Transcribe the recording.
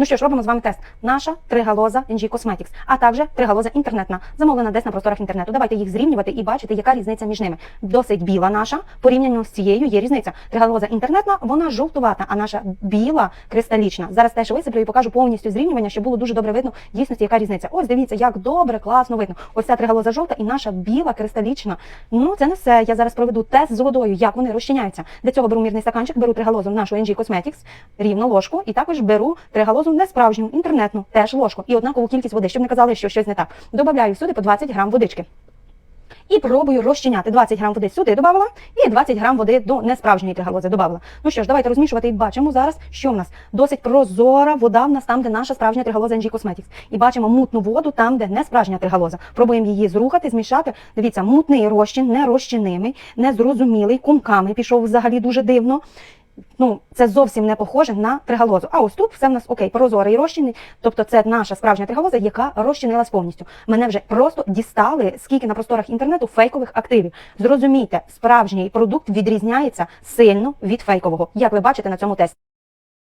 Ну що ж, робимо з вами тест. Наша тригалоза NG Cosmetics, а також тригалоза інтернетна, замовлена десь на просторах інтернету. Давайте їх зрівнювати і бачити, яка різниця між ними. Досить біла наша, порівняно з цією є різниця. Тригалоза інтернетна, вона жовтувата, а наша біла кристалічна. Зараз теж висиплю і покажу повністю зрівнювання, щоб було дуже добре видно дійсності, яка різниця. Ось дивіться, як добре, класно видно. Ось ця тригалоза жовта і наша біла кристалічна. Ну це не все. Я зараз проведу тест з водою, як вони розчиняються. Для цього беру мірний стаканчик, беру тригалозу нашу NG Cosmetics, рівно ложку, і також беру тригалозу не справжню, інтернетну, теж ложку, і однакову кількість води, щоб не казали, що щось не так. Добавляю сюди по 20 грам водички. І пробую розчиняти 20 грам води сюди додавала, і 20 грам води до несправжньої тригалози додавала. Ну що ж, давайте розмішувати і бачимо зараз, що в нас досить прозора вода в нас там, де наша справжня тригалоза NG Cosmetics. І бачимо мутну воду там, де не справжня тригалоза. Пробуємо її зрухати, змішати. Дивіться, мутний розчин, нерозчинимий, незрозумілий, кумками пішов взагалі дуже дивно. Ну, це зовсім не похоже на тригалозу. А ось тут все в нас окей, прозорий розчинний. Тобто це наша справжня тригалоза, яка розчинилась повністю. Мене вже просто дістали, скільки на просторах інтернету фейкових активів. Зрозумійте, справжній продукт відрізняється сильно від фейкового, як ви бачите на цьому тесті.